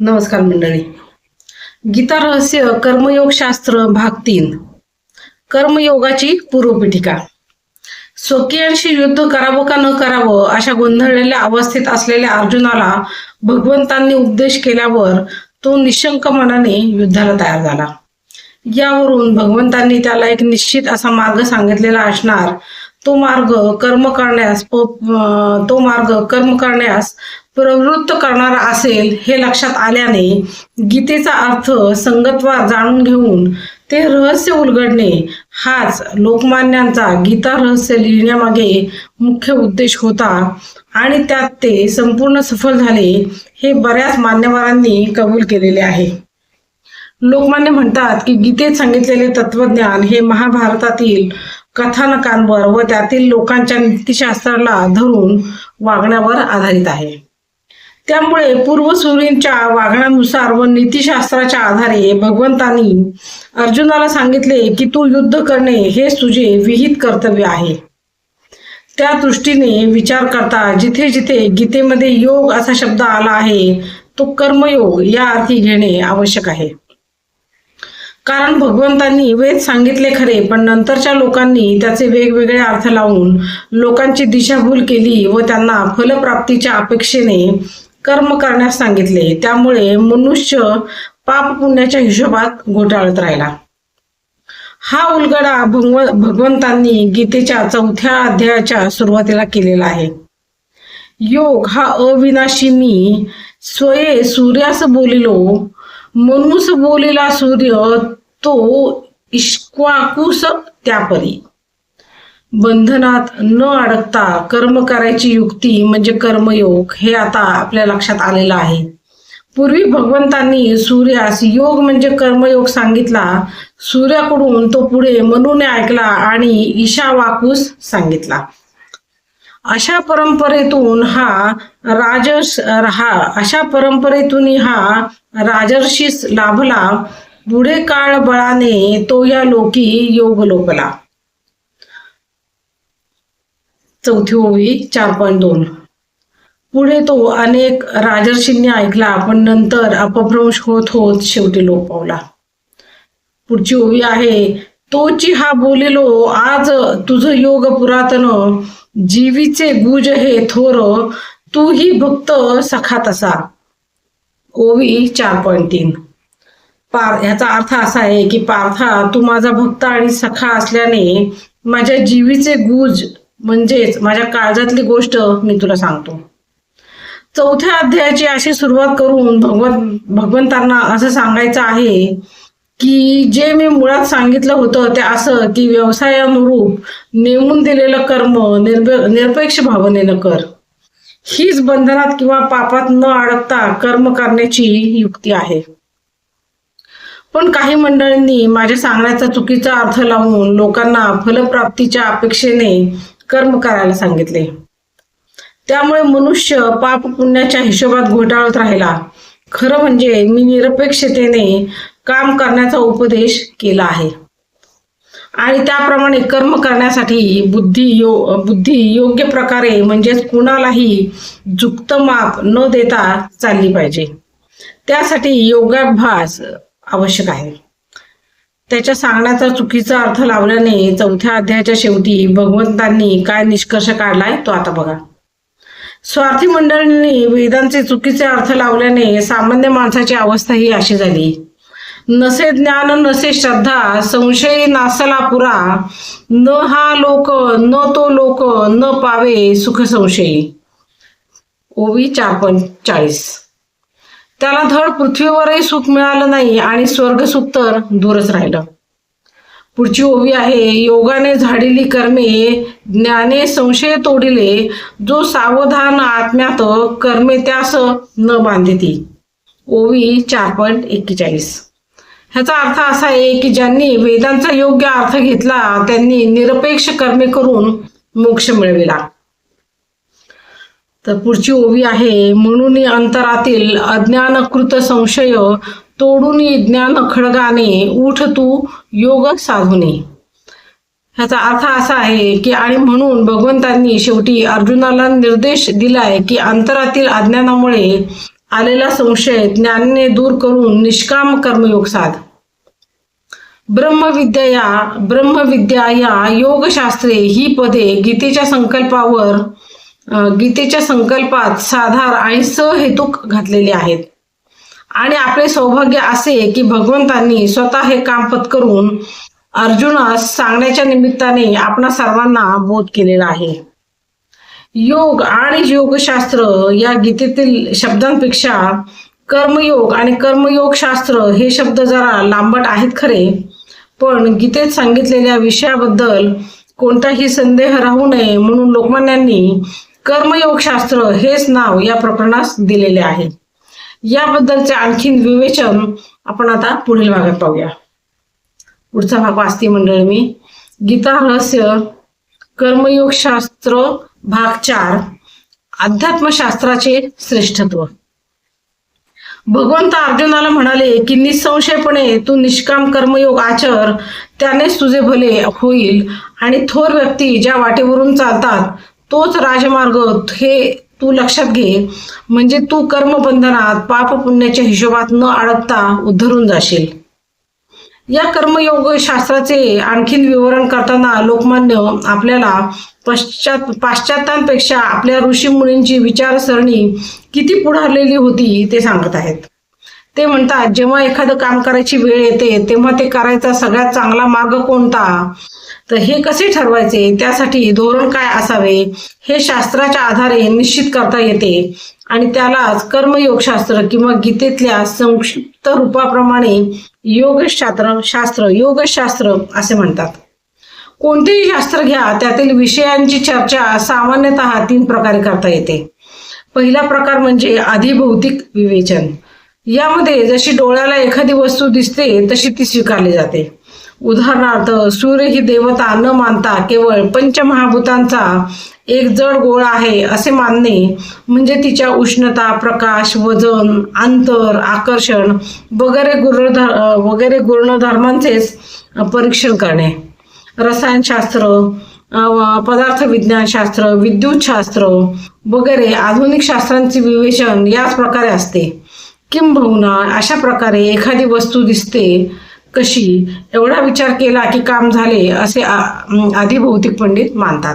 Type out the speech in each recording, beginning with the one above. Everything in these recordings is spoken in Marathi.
नमस्कार मंडळी. गीता रहस्य कर्मयोग शास्त्र भाग तीन. कर्मयोगाची पूर्वपीठिका. स्वकीयांशी युद्ध करावं का न करावं अशा गोंधळलेल्या अवस्थेत असलेल्या अर्जुनाला भगवंतांनी उपदेश केल्यावर तो निशंक मनाने युद्धाला तयार झाला. यावरून भगवंतांनी त्याला एक निश्चित असा मार्ग सांगितलेला असणार. तो मार्ग कर्म करण्यास अं, तो मार्ग कर्म करण्यास प्रवृत्त करणारा असेल हे लक्षात आल्याने गीतेचा अर्थ संगतवार जाणून घेऊन ते रहस्य उलगडणे हाच लोकमान्यांचा गीता रहस्य लिहिण्यामागे मुख्य उद्देश होता आणि त्यात ते संपूर्ण सफल झाले हे बऱ्याच मान्यवरांनी कबूल केलेले आहे. लोकमान्य म्हणतात की गीतेत सांगितलेले तत्वज्ञान हे महाभारतातील कथानकांवर व त्यातील लोकांच्या नीतिशास्त्राला धरून वागण्यावर आधारित आहे. त्यामुळे पूर्वसुरींच्या वागण्यानुसार व नीतिशास्त्राच्या आधारे भगवंतांनी अर्जुनाला सांगितले की तू युद्ध करणे हे तुझे विहित कर्तव्य आहे. त्या दृष्टीने विचार करता जिथे जिथे गीतेमध्ये योग असा शब्द आला आहे तो कर्मयोग या अर्थी घेणे आवश्यक आहे. कारण भगवंतांनी वेद सांगितले खरे पण नंतरच्या लोकांनी त्याचे वेगवेगळे अर्थ लावून लोकांची दिशाभूल केली व त्यांना फलप्राप्तीच्या अपेक्षेने कर्म करण्यास सांगितले. त्यामुळे मनुष्य पाप पुण्याच्या हिशोबात घोटाळत राहिला. हा उलगडा भगव भगवंतांनी गीतेच्या चौथ्या अध्यायाच्या सुरुवातीला केलेला आहे. योग हा अविनाशी मी स्वये सूर्यास बोलिलो. मनुस बोलिला सूर्य तो इश्क्वाकुस त्यापरी. बंधनात न अडकता कर्म करायची युक्ती म्हणजे कर्मयोग हे आता आपल्या लक्षात आलेलं आहे. पूर्वी भगवंतांनी सूर्यास योग म्हणजे कर्मयोग सांगितला. सूर्याकडून तो पुढे मनूने ऐकला आणि ईशावाकूस सांगितला. अशा परंपरेतून हा राजस हा अशा परंपरेतून हा राजर्षीस लाभला. पुढे काळ बळाने तो या लोकी योग लोकला चौथी ओवी चार पॉईंट दोन. पुढे तो अनेक राजर्षींनी ऐकला पण नंतर अपभ्रंश होत होत शेवटी लोप पावला पुढची ओवी आहे तोची हा बोलिलो आज तुझ योग पुरातन जीवीचे गुज हे थोर तू ही भक्त सखा तसा. ओवी चार पॉईंट तीन. पार ह्याचा अर्थ असा आहे की पार्था तू माझा भक्त आणि सखा असल्याने माझ्या जीवीचे गुज म्हणजेच माझ्या काळजातली गोष्ट मी तुला सांगतो. चौथ्या अध्यायाची अशी सुरुवात करून भगवंत भगवंतांना असं सांगायचं आहे की जे मी मुळात सांगितलं होतं ते असं की व्यवसायानुरूप नेमून दिलेलं कर्म निर्भ निरपेक्ष भावनेनं कर. हीच बंधनात किंवा पापात न अडकता कर्म करण्याची युक्ती आहे. पण काही मंडळींनी माझ्या सांगण्याचा चुकीचा अर्थ लावून लोकांना फलप्राप्तीच्या अपेक्षेने कर्म करायला सांगितले. त्यामुळे मनुष्य पाप पुण्याच्या हिशोबात घोटाळत राहिला. खरं म्हणजे मी निरपेक्षतेने काम करण्याचा उपदेश केला आहे. आणि त्याप्रमाणे कर्म करण्यासाठी बुद्धी यो बुद्धी योग्य प्रकारे म्हणजेच कुणालाही जुक्त माप न देता चालली पाहिजे. त्यासाठी योगाभ्यास आवश्यक आहे. त्याच्या सांगण्याचा चुकीचा अर्थ लावल्याने चौथ्या अध्यायाच्या शेवटी भगवंतांनी काय निष्कर्ष काढलाय तो आता बघा. स्वार्थी मंडळींनी वेदांचे चुकीचे अर्थ लावल्याने सामान्य माणसाची अवस्था ही अशी झाली. नसे ज्ञान नसे श्रद्धा संशय नासला पुरा न हा लोक न तो लोक न पावे सुख संशयी. ओवी चार पण चाळीस. त्याला धड पृथ्वीवरही सुख मिळालं नाही आणि स्वर्ग सुख तर दूरच राहिलं. पुढची ओवी आहे योगाने झाडिली कर्मे ज्ञाने संशय तोडिले जो सावधान आत्म्यात कर्मे त्यास न बांधिती. ओवी चार पॉईंट एक्केचाळीस. ह्याचा अर्थ असा आहे की ज्यांनी वेदांचा योग्य अर्थ घेतला त्यांनी निरपेक्ष कर्मे करून मोक्ष मिळविला. तर पुढची ओवी आहे म्हणून अंतरातील अज्ञानकृत संशय तोडून ज्ञान खडगाने उठ तू योग साधुने. ह्याचा अर्थ असा आहे की आणि म्हणून भगवंतांनी शेवटी अर्जुनाला निर्देश दिलाय की अंतरातील अज्ञानामुळे आलेला संशय ज्ञानाने दूर करून निष्काम कर्मयोग साध. ब्रह्मविद्या या ब्रह्मविद्या या योगशास्त्रे ही पदे गीतेच्या संकल्पावर गीतेच्या संकल्पात साधार आणि सहेतुक घातलेले आहेत. आणि आपले सौभाग्य असे की भगवंतांनी स्वतः हे काम पत्करून अर्जुनास सांगण्याच्या निमित्ताने आपणा सर्वांना बोध केलेला आहे. योग आणि योगशास्त्र या गीतेतील शब्दांपेक्षा कर्मयोग आणि कर्मयोगशास्त्र हे शब्द जरा लांबट आहेत खरे पण गीतेत सांगितलेल्या विषयाबद्दल कोणताही संदेह राहू नये म्हणून लोकमान्यांनी कर्मयोगशास्त्र हेच नाव या प्रकरणास दिलेले आहे. याबद्दलचे आणखीन विवेचन आपण आता पुढील भागात पाहूया. पुढचा भाग वाचते मंडळी मी. गीता रहस्य कर्मयोगशास्त्र भाग चार अध्यात्मशास्त्राचे श्रेष्ठत्व. भगवंत अर्जुनाला म्हणाले की निसंशयपणे तू निष्काम कर्मयोग आचर त्यानेच तुझे भले होईल आणि थोर व्यक्ती ज्या वाटेवरून चालतात तोच राजमार्ग हे तू लक्षात घे. म्हणजे तू कर्मबंधनात पाप पुण्याच्या हिशोबात न अडकता उद्धरून जाशील. या कर्मयोग शास्त्राचे आणखीन विवरण करताना लोकमान्य आपल्याला पश्चात पाश्चात्यांपेक्षा आपल्या ऋषी मुनींची विचारसरणी किती पुढारलेली होती ते सांगत आहेत. ते म्हणतात जेव्हा एखादं काम करायची वेळ येते तेव्हा ते करायचा सगळ्यात चांगला मार्ग कोणता? तर हे कसे ठरवायचे? त्यासाठी धोरण काय असावे? हे शास्त्राच्या आधारे निश्चित करता येते. आणि त्यालाच कर्मयोगशास्त्र किंवा गीतेतल्या संक्षिप्त रूपाप्रमाणे योगशास्त्र शास्त्र योगशास्त्र असे म्हणतात. कोणतेही शास्त्र घ्या त्यातील विषयांची चर्चा सामान्यतः तीन प्रकारे करता येते. पहिला प्रकार म्हणजे अधिभौतिक विवेचन. यामध्ये जशी डोळ्याला एखादी वस्तू दिसते तशी ती स्वीकारली जाते. उदाहरणार्थ सूर्य ही देवता न मानता केवळ पंचमहाभूतांचा एक जड गोळा आहे असे मानणे म्हणजे तिच्या उष्णता प्रकाश वजन अंतर आकर्षण वगैरे गुणधर् वगैरे गुणधर्मांचेच परीक्षण करणे. रसायनशास्त्र पदार्थ विज्ञानशास्त्र विद्युतशास्त्र वगैरे आधुनिक शास्त्रांचे विवेचन याच प्रकारे असते. किंबहुना अशा प्रकारे एखादी वस्तू दिसते कशी एवढा विचार केला की काम झाले असे आ- आधी भौतिक पंडित मानतात.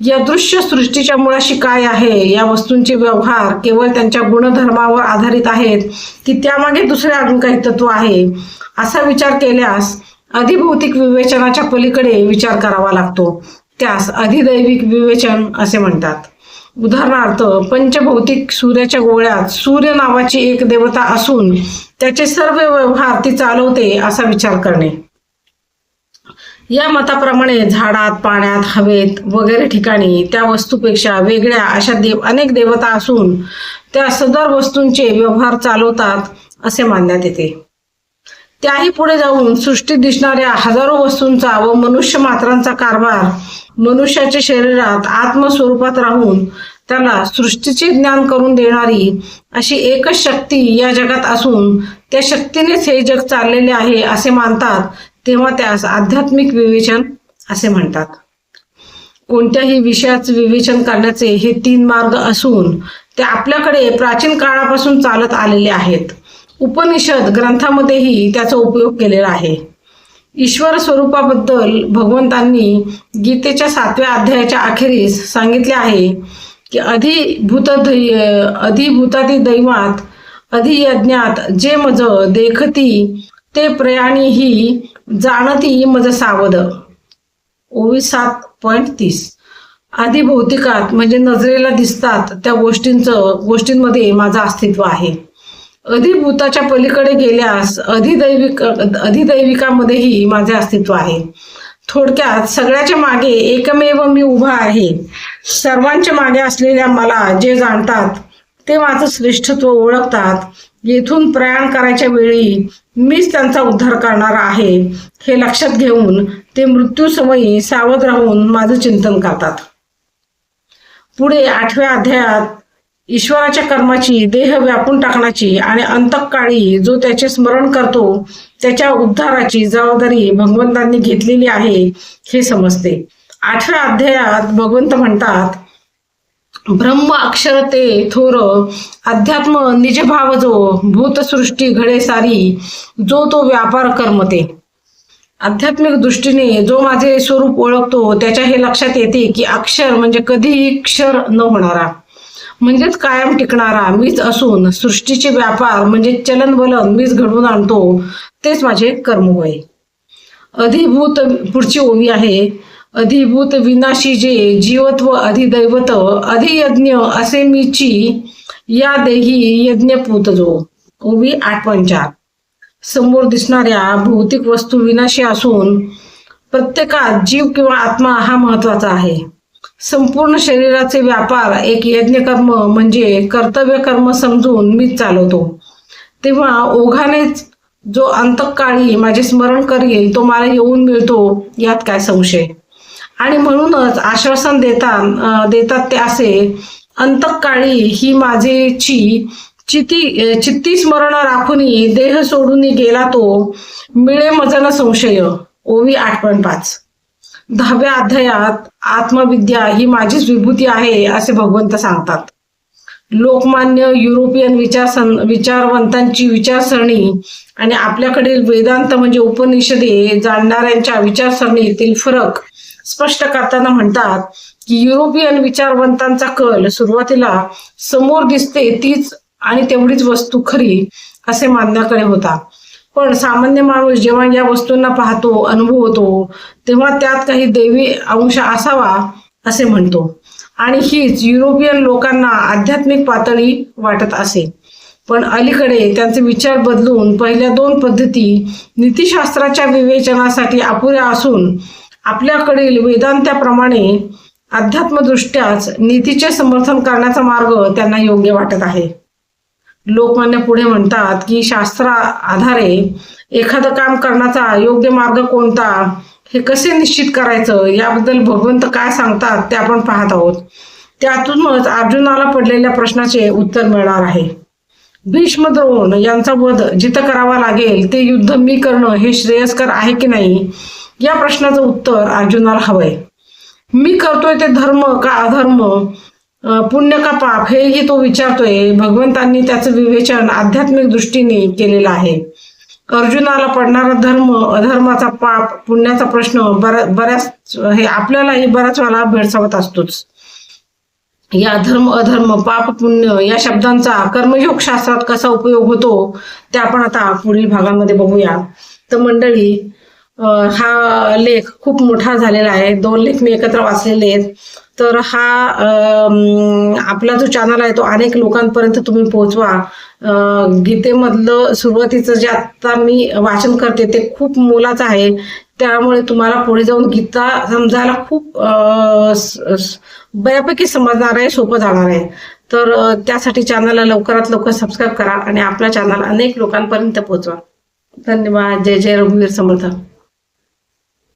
या दृश्य सृष्टीच्या मुळाशी काय आहे? या वस्तूंचे व्यवहार केवळ त्यांच्या गुणधर्मावर आधारित आहेत की त्यामागे दुसरे अजून काही तत्व आहे? असा विचार केल्यास अधिभौतिक विवेचनाच्या पलीकडे विचार करावा लागतो. त्यास अधिदैविक विवेचन असे म्हणतात. उदाहरणार्थ पंचभौतिक सूर्याच्या गोळ्यात सूर्य नावाची एक देवता असून त्याचे सर्व व्यवहार ती चालवते असा विचार करणे. या मताप्रमाणे झाडात पाण्यात हवेत वगैरे ठिकाणी त्या वस्तूपेक्षा वेगळ्या अशा देव अनेक देवता असून त्या सदर वस्तूंचे व्यवहार चालवतात असे मानण्यात येते. त्याही पुढे जाऊन सृष्टीत दिसणाऱ्या हजारो वस्तूंचा व मनुष्य मात्रांचा कारभार मनुष्याच्या शरीरात आत्मस्वरूपात राहून त्याला सृष्टीचे ज्ञान करून देणारी अशी एकच शक्ती या जगात असून त्या शक्तीनेच हे जग चाललेले आहे असे मानतात तेव्हा त्यास आध्यात्मिक विवेचन असे म्हणतात. कोणत्याही विषयाचे विवेचन करण्याचे हे तीन मार्ग असून ते आपल्याकडे प्राचीन काळापासून चालत आलेले आहेत. उपनिषद ग्रंथामध्येही त्याचा उपयोग केलेला आहे. ईश्वर स्वरूपाबद्दल भगवंतांनी गीतेच्या सातव्या अध्यायाच्या अखेरीस सांगितले आहे की अधिभूत अधिभूतादी दैवात अधियज्ञात जे मज देखती ते प्रयाणी ही जाणती मज सावध. ओवीस सात पॉईंट तीस. आधी भौतिकात म्हणजे नजरेला दिसतात त्या गोष्टींचं गोष्टींमध्ये माझं अस्तित्व आहे. अधिभूताच्या पलीकडे गेल्यास अधिदैविक अधिदैविकामध्येही माझे अस्तित्व आहे. थोडक्यात सगळ्याच्या मागे एकमेव मी उभा आहे. सर्वांच्या मागे असलेल्या मला जे जाणतात ते माझं श्रेष्ठत्व ओळखतात. येथून प्रयाण करायच्या वेळी मीच त्यांचा उद्धार करणार आहे हे लक्षात घेऊन ते मृत्यूसमयी सावध राहून माझं चिंतन करतात. पुढे आठव्या अध्यायात ईश्वराच्या कर्माची देह व्यापून टाकण्याची आणि अंतकाळी जो त्याचे स्मरण करतो त्याच्या उद्धाराची जबाबदारी भगवंतांनी घेतलेली आहे हे समजते. आठव्या अध्यायात भगवंत म्हणतात ब्रह्म अक्षर ते थोर अध्यात्म निजभाव जो भूतसृष्टी घडे सारी जो तो व्यापार कर्मते आध्यात्मिक दृष्टीने जो माझे स्वरूप ओळखतो त्याच्या हे लक्षात येते की अक्षर म्हणजे कधीही क्षर न होणारा. म्हणजेच कायम टिकणारा मीच असून सृष्टीचे व्यापार म्हणजे चलन बलन मीच घडवून आणतो तेच माझे कर्म होय अधिभूत पुढची ओवी आहे. अधिभूत विनाशी जे जीवत्व अधिदैवत अधियज्ञ असे मीची या देही यज्ञपूत जो ओवी आठ समोर दिसणाऱ्या भौतिक वस्तू विनाशी असून प्रत्येकात जीव किंवा आत्मा हा महत्त्वाचा आहे. संपूर्ण शरीराचे व्यापार एक यज्ञकर्म म्हणजे कर्तव्य कर्म समजून मीच चालवतो. तेव्हा ओघानेच जो अंतकाळी माझे स्मरण करेल तो मला येऊन मिळतो यात काय संशय? आणि म्हणूनच आश्वासन देतात देतात ते असे अंतकाळी ही माझेची चिती चित्ती स्मरण राखून देह सोडून गेला तो मिळे मजन संशय ओवी आठ पॉईंट पाच. दहाव्या अध्यायात आत्मविद्या ही माझीच विभूती आहे असे भगवंत सांगतात. लोकमान्य युरोपियन विचार विचारवंतांची विचारसरणी आणि आपल्याकडील वेदांत म्हणजे उपनिषदे जाणणाऱ्यांच्या विचारसरणीतील फरक स्पष्ट करताना म्हणतात की युरोपियन विचारवंतांचा कल सुरुवातीला समोर दिसते तीच आणि तेवढीच वस्तू खरी असे मानण्याकडे होता पण सामान्य माणूस जेव्हा या वस्तूंना पाहतो अनुभवतो तेव्हा त्यात काही दैवी अंश असावा असे म्हणतो. आणि हीच युरोपियन लोकांना आध्यात्मिक पातळी वाटत असे. पण अलीकडे त्यांचे विचार बदलून पहिल्या दोन पद्धती नीतीशास्त्राच्या विवेचनासाठी अपुऱ्या असून आपल्याकडील वेदांत्याप्रमाणे अध्यात्मदृष्ट्याच नीतीचे समर्थन करण्याचा मार्ग त्यांना योग्य वाटत आहे. लोकमान्य पुढे म्हणतात की शास्त्रा आधारे एखादं काम करण्याचा योग्य मार्ग कोणता हे कसे निश्चित करायचं? याबद्दल भगवंत काय सांगतात ते आपण पाहत आहोत. त्यातूनच अर्जुनाला पडलेल्या प्रश्नाचे उत्तर मिळणार आहे. भीष्म द्रोण यांचा वध जिथं करावा लागेल ते युद्ध मी करणं हे श्रेयस्कर आहे की नाही? या प्रश्नाचं उत्तर अर्जुनाला हवंय. मी करतोय ते धर्म का अधर्म? पुण्य का पाप हेही तो विचारतोय. भगवंतांनी त्याचं विवेचन आध्यात्मिक दृष्टीने केलेलं आहे. अर्जुनाला पडणारा धर्म अधर्माचा पाप पुण्याचा प्रश्न बऱ्या बऱ्याच हे आपल्यालाही बऱ्याच वेळा भेडसावत असतोच. या धर्म अधर्म पाप पुण्य या शब्दांचा कर्मयोग शास्त्रात कसा उपयोग होतो ते आपण आता पुढील भागामध्ये बघूया. तर मंडळी हा लेख खूप मोठा झालेला आहे. दोन लेख मी एकत्र वाचलेले आहेत. तर हा आपला जो चॅनल आहे तो अनेक लोकांपर्यंत तुम्ही पोहोचवा. गीतेमधलं सुरुवातीचं जे आत्ता मी वाचन करते ते खूप मोलाचं आहे. त्यामुळे तुम्हाला पुढे जाऊन गीता समजायला खूप बऱ्यापैकी समजणार आहे सोपं जाणार आहे. तर त्यासाठी चॅनलला लवकरात लवकर सबस्क्राईब करा आणि आपला चॅनल अनेक लोकांपर्यंत पोहोचवा. धन्यवाद. जय जय रघुवीर समर्थ.